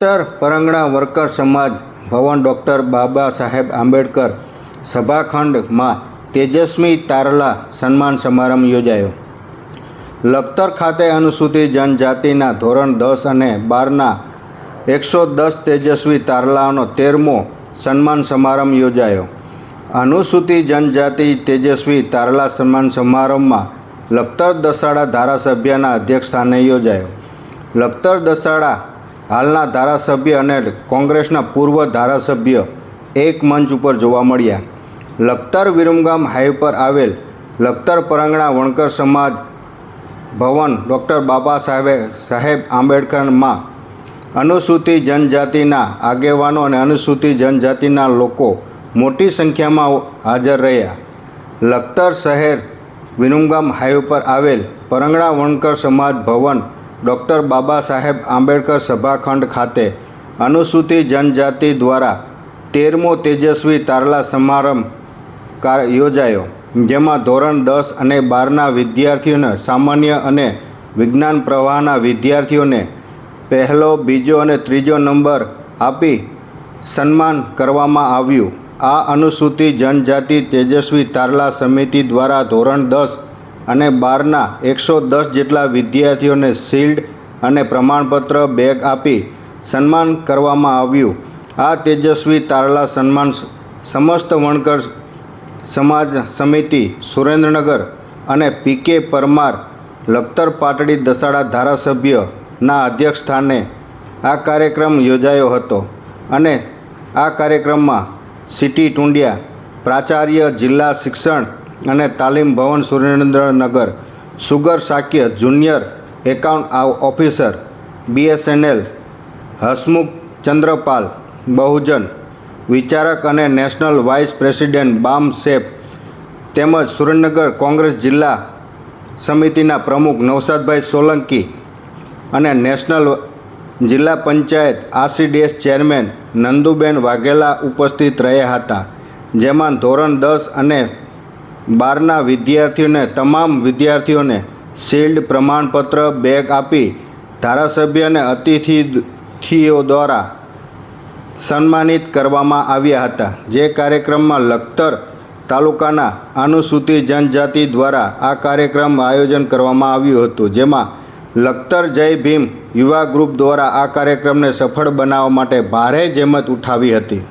Lakhtar પરંગણા worker સમાજ ભવન doctor Baba Saheb Ambedkar સભાખંડમાં તેજસ્વી તારલા સન્માન સમારંભ યોજાયો. લખતર ખાતે અનુસૂચિત જનજાતિના ધોરણ દસ અને બારના એકસો દસ તેજસ્વી તારલાઓનો તેરમો સન્માન સમારંભ યોજાયો. અનુસૂચિત જનજાતિ તેજસ્વી તારલા સન્માન સમારંભમાં લખતર દસાડા ધારાસભ્યના અધ્યક્ષસ્થાને યોજાયો. લખતર દસાડા હાલના ધારાસભ્ય અને કોંગ્રેસના પૂર્વ ધારાસભ્ય એક મંચ ઉપર જોવા મળ્યા. લખતર વિરમગામ હાઈવે પર આવેલ લખતર પરંગણા વણકર સમાજ ભવન ડૉક્ટર બાબા સાહેબે સાહેબ આંબેડકરમાં અનુસૂચિત જનજાતિના આગેવાનો અને અનુસૂચિત જનજાતિના લોકો મોટી સંખ્યામાં હાજર રહ્યા. લખતર શહેર વિરમગામ હાઈવે પર આવેલ પરંગણા વણકર સમાજ ભવન ડૉક્ટર બાબા સાહેબ આંબેડકર સભાખંડ ખાતે અનુસૂચિત જનજાતિ દ્વારા તેરમો તેજસ્વી તારલા સમારંભ યોજાયો, જેમાં ધોરણ દસ અને બારના વિદ્યાર્થીઓને સામાન્ય અને વિજ્ઞાન પ્રવાહના વિદ્યાર્થીઓને પહેલો, બીજો અને ત્રીજો નંબર આપી સન્માન કરવામાં આવ્યું. આ અનુસૂચિત જનજાતિ તેજસ્વી તારલા સમિતિ દ્વારા ધોરણ દસ અને બારના એકસો દસ જેટલા વિદ્યાર્થીઓને શિલ્ડ અને પ્રમાણપત્ર, બેગ આપી સન્માન કરવામાં આવ્યું. આ તેજસ્વી તારલા સન્માન સમસ્ત વણકર સમાજ સમિતિ, સુરેન્દ્રનગર અને પીકે પરમાર, લખતર પાટડી દસાડા ધારાસભ્યના અધ્યક્ષસ્થાને આ કાર્યક્રમ યોજાયો હતો અને આ કાર્યક્રમમાં સિટી ટુંડિયા, પ્રાચાર્ય જિલ્લા શિક્ષણ અને તાલીમ ભવન Surendranagar. Sugar Shakya junior account officer. BSNL. Hasmukh Chandrapal. Bahujan. વિચારક અને national vice president BAMCEF તેમજ સુરેન્દ્રનગર કોંગ્રેસ જિલ્લા સમિતિના પ્રમુખ નવસાદભાઈ સોલંકી અને નેશનલ જિલ્લા પંચાયત આરસીડીએસ ચેરમેન નંદુબેન વાઘેલા ઉપસ્થિત રહ્યા હતા. જેમાં ધોરણ દસ અને બારના વિદ્યાર્થીઓને, તમામ વિદ્યાર્થીઓને શિલ્ડ પ્રમાણપત્ર, બેગ આપી ધારાસભ્ય અને અતિથિઓ દ્વારા સન્માનિત કરવામાં આવ્યા હતા. જે કાર્યક્રમમાં લખતર તાલુકાના અનુસૂચિત જનજાતિ દ્વારા આ કાર્યક્રમ આયોજન કરવામાં આવ્યું હતું, જેમાં લખતર જય ભીમ યુવા ગ્રુપ દ્વારા આ કાર્યક્રમને સફળ બનાવવા માટે ભારે જહેમત ઉઠાવી હતી.